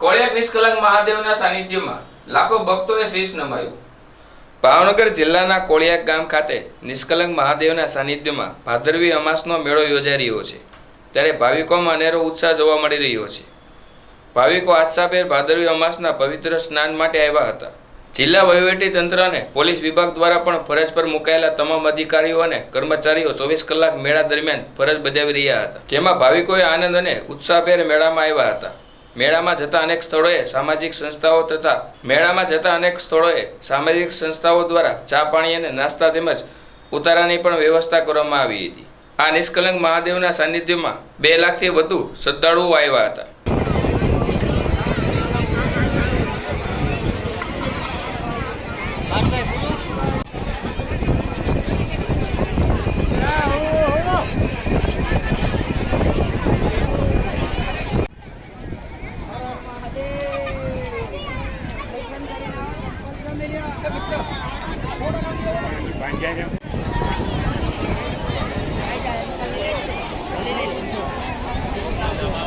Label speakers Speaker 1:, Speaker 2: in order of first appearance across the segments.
Speaker 1: કોળિયાક નિષ્કલંક મહાદેવના સાનિધ્યમાં લાખો ભક્તોએ શીશ નમાયું. ભાવનગર જિલ્લાના કોળિયાક ગામ ખાતે નિષ્કલંક મહાદેવના સાનિધ્યમાં ભાદરવી અમાસનો મેળો યોજાઈ રહ્યો છે. ત્યારે ભાવિકોમાં અનેરો ઉત્સાહ જોવા મળી રહ્યો છે. ભાવિકો આસ્થાભેર ભાદરવી અમાસના પવિત્ર સ્નાન માટે આવ્યા હતા. જિલ્લા વહીવટી તંત્ર અને પોલીસ વિભાગ દ્વારા પણ ફરજ પર મુકાયેલા તમામ અધિકારીઓ અને કર્મચારીઓ ચોવીસ કલાક મેળા દરમિયાન ફરજ બજાવી રહ્યા હતા. જેમાં ભાવિકોએ આનંદ અને ઉત્સાહભેર મેળામાં આવ્યા હતા. મેળામાં જતા અનેક સ્થળોએ સામાજિક સંસ્થાઓ તથા મેળામાં જતા અનેક સ્થળોએ સામાજિક સંસ્થાઓ દ્વારા ચા પાણી અને નાસ્તા તેમજ ઉતારાની પણ વ્યવસ્થા કરવામાં આવી હતી. આ નિષ્કલંક મહાદેવના સાનિધ્યમાં બે લાખથી વધુ શ્રદ્ધાળુઓ આવ્યા હતા.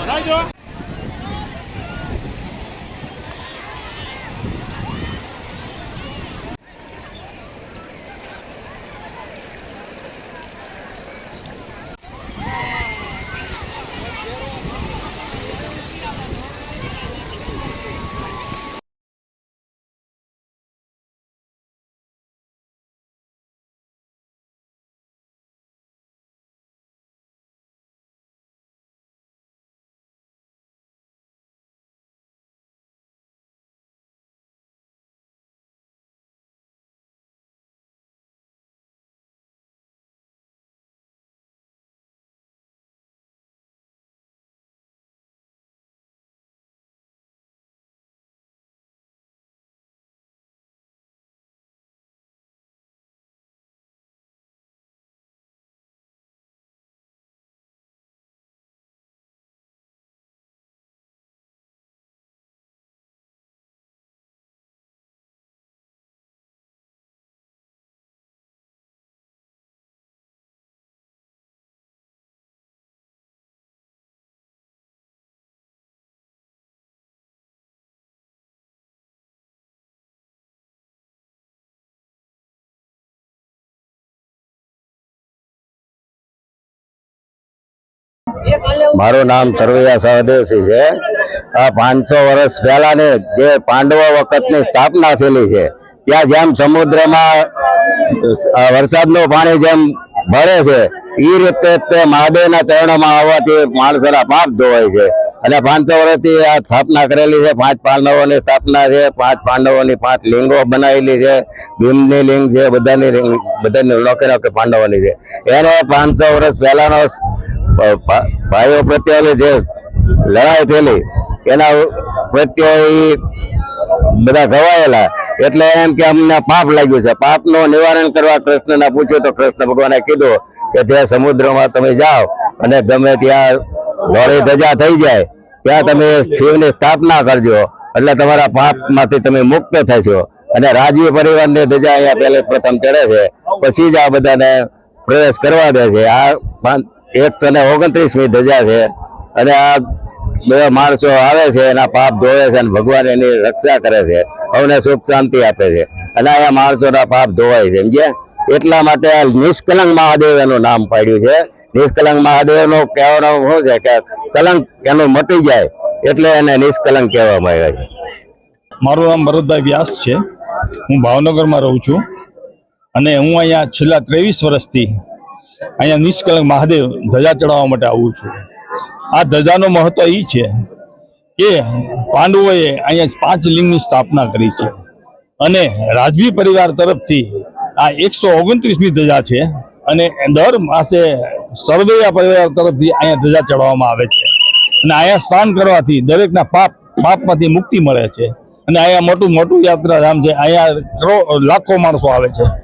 Speaker 2: રાજો મારું નામ સરવૈયા સહદેવસિંહ છે. આ પાંચસો વર્ષ પહેલાની જે પાંડવો વખતની સ્થાપના થયેલી છે, ત્યાં જેમ સમુદ્રમાં વરસાદનું પાણી જેમ ભરે છે એ રીતે તે મહાદેવના ચરણોમાં આવવાથી માણસોના પાપ ધોવાય છે. અને પાંચસો વર્ષથી આ સ્થાપના કરેલી છે, પાંચ પાંડવોની સ્થાપના છે, પાંચ પાંડવોની પાંચ લિંગો બનાવેલી છે, ભીમની લિંગ છે, બધાની લિંગ, બધાની નોકે નોકે પાંડવોની છે. એને પાંચસો વર્ષ પહેલાનો ભાઈઓ પ્રત્યેની જે લડાઈ થયેલી, એના પ્રત્યે બધા ઘવાયેલા. એટલે એમ કે અમને પાપ લાગ્યું છે. પાપનું નિવારણ કરવા કૃષ્ણને પૂછ્યું તો કૃષ્ણ ભગવાને કીધું કે જે સમુદ્રમાં તમે જાઓ અને ગમે ત્યાં લોરી ધજા થઈ જાય, ત્યાં તમે શિવની સ્થાપના કરજો. એટલે તમારા પાપમાંથી તમે મુક્ત થશો. અને રાજવી પરિવારની ધજા અહીંયા પહેલે પ્રથમ ચડે છે. પછી જ આ બધાને પ્રવેશ કરવા દે છે. આ એકસો ને ઓગણત્રીસમી ધજા છે. અને આ બધા માણસો આવે છે, એના પાપ ધોવે છે અને ભગવાન એની રક્ષા કરે છે. અમને સુખ શાંતિ આપે છે. અને અહીંયા માણસોના પાપ ધોવાય છે. સમજ્યા? એટલા માટે આ નિષ્કલંક મહાદેવ એનું નામ પાડ્યું છે. નિષ્કલંક મહાદેવનો કહેવાનો શું છે કે કલંક એનું મટી જાય એટલે એને નિષ્કલંક કહેવામાં આવે છે.
Speaker 3: મારું નામ ભરતભાઈ વ્યાસ છે. હું ભાવનગરમાં રહું છું. અને હું અહીંયા છેલ્લા ત્રેવીસ વર્ષથી અહીંયા નિષ્કલંક મહાદેવ ધજા ચડાવવા માટે આવું છું. આ ધજાનું મહત્વ એ છે કે પાંડવોએ અહીંયા પાંચ લિંગની સ્થાપના કરી છે. અને રાજવી પરિવાર તરફથી આ એકસો ઓગણત્રીસમી ધજા છે. અને દર માસે સરવૈયા પરિવાર તરફથી અહીંયા ધજા ચડાવવામાં આવે છે. અને અહીંયા સ્નાન કરવાથી દરેકના પાપ, પાપમાંથી મુક્તિ મળે છે. અને અહીંયા મોટું મોટું યાત્રાધામ છે. અહીંયા લાખો માણસો આવે છે.